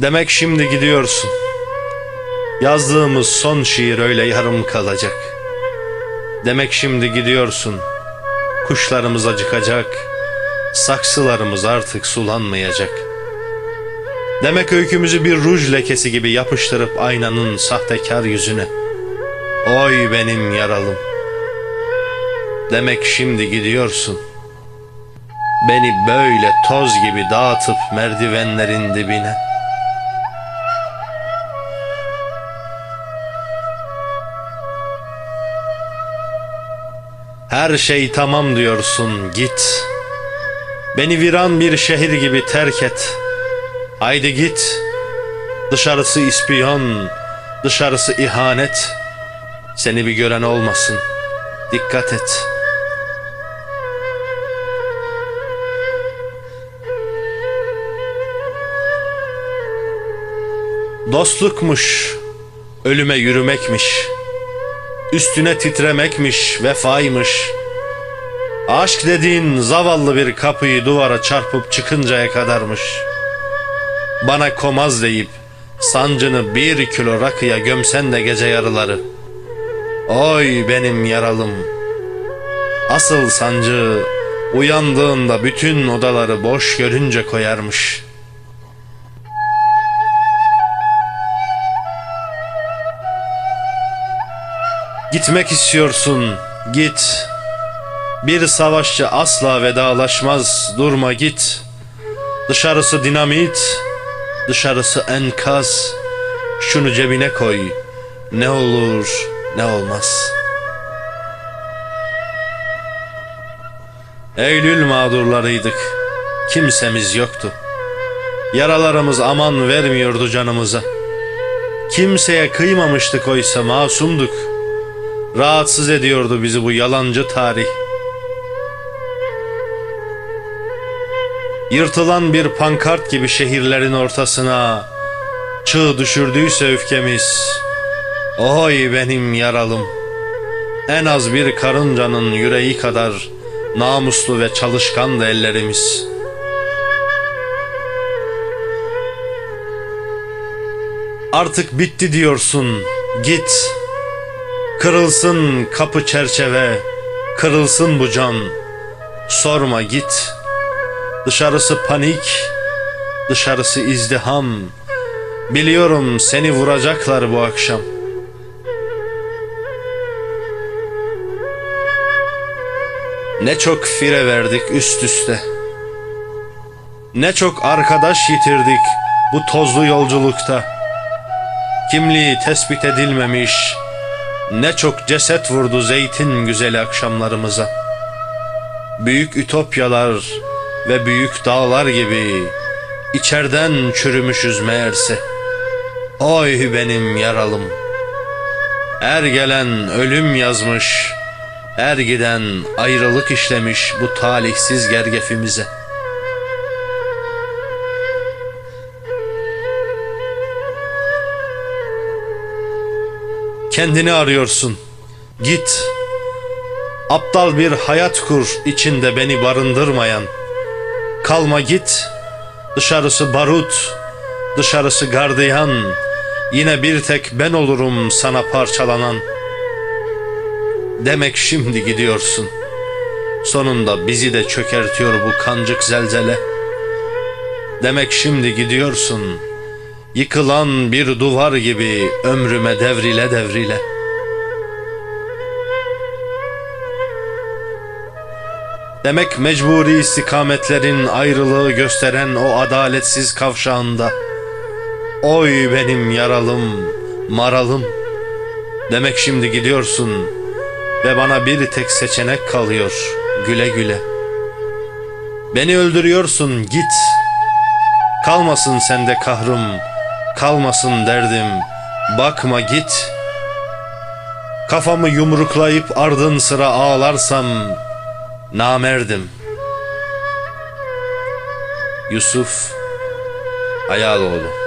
Demek şimdi gidiyorsun. Yazdığımız son şiir öyle yarım kalacak. Demek şimdi gidiyorsun. Kuşlarımız acıkacak. Saksılarımız artık sulanmayacak. Demek öykümüzü bir ruj lekesi gibi yapıştırıp aynanın sahtekar yüzüne. Oy benim yaralım. Demek şimdi gidiyorsun. Beni böyle toz gibi dağıtıp merdivenlerin dibine. Her şey tamam diyorsun git. Beni viran bir şehir gibi terk et. Haydi git. Dışarısı ispiyon, dışarısı ihanet. Seni bir gören olmasın. Dikkat et. Dostlukmuş, ölüme yürümekmiş. Üstüne titremekmiş, vefaymış. Aşk dediğin zavallı bir kapıyı duvara çarpıp çıkıncaya kadarmış. Bana komaz deyip sancını bir kilo rakıya gömsen de gece yarıları. Oy benim yaralım. Asıl sancı uyandığında bütün odaları boş görünce koyarmış.'' Gitmek istiyorsun, git. Bir savaşçı asla vedalaşmaz, durma git. Dışarısı dinamit, dışarısı enkaz. Şunu cebine koy, ne olur ne olmaz. Eylül mağdurlarıydık, kimsemiz yoktu. Yaralarımız aman vermiyordu canımıza. Kimseye kıymamıştık oysa masumduk.'' Rahatsız ediyordu bizi bu yalancı tarih. Yırtılan bir pankart gibi şehirlerin ortasına Çığ düşürdüyse öfkemiz Oy benim yaralım. En az bir karıncanın yüreği kadar Namuslu ve çalışkan da ellerimiz. Artık bitti diyorsun Git Kırılsın kapı çerçeve, kırılsın bu can. Sorma git. Dışarısı panik, dışarısı izdiham. Biliyorum seni vuracaklar bu akşam. Ne çok fire verdik üst üste. Ne çok arkadaş yitirdik bu tozlu yolculukta. Kimliği tespit edilmemiş, ne çok ceset vurdu zeytin güzel akşamlarımıza. Büyük ütopyalar ve büyük dağlar gibi içerden çürümüşüz meğerse. Oy benim yaralım. Er gelen ölüm yazmış, er giden ayrılık işlemiş bu talihsiz gergefimize.'' Kendini arıyorsun. Git. Aptal bir hayat kur içinde beni barındırmayan. Kalma git. Dışarısı barut, dışarısı gardiyan. Yine bir tek ben olurum sana parçalanan. Demek şimdi gidiyorsun. Sonunda bizi de çökertiyor bu kancık zelzele. Demek şimdi gidiyorsun.'' Yıkılan bir duvar gibi ömrüme devrile devrile. Demek mecburi istikametlerin ayrılığı gösteren o adaletsiz kavşağında Oy benim yaralım, maralım. Demek şimdi gidiyorsun ve bana bir tek seçenek kalıyor güle güle. Beni öldürüyorsun git. Kalmasın sende kahrım Kalmasın derdim. Bakma git. Kafamı yumruklayıp ardın sıra ağlarsam Namerdim. Yusuf Ayaloğlu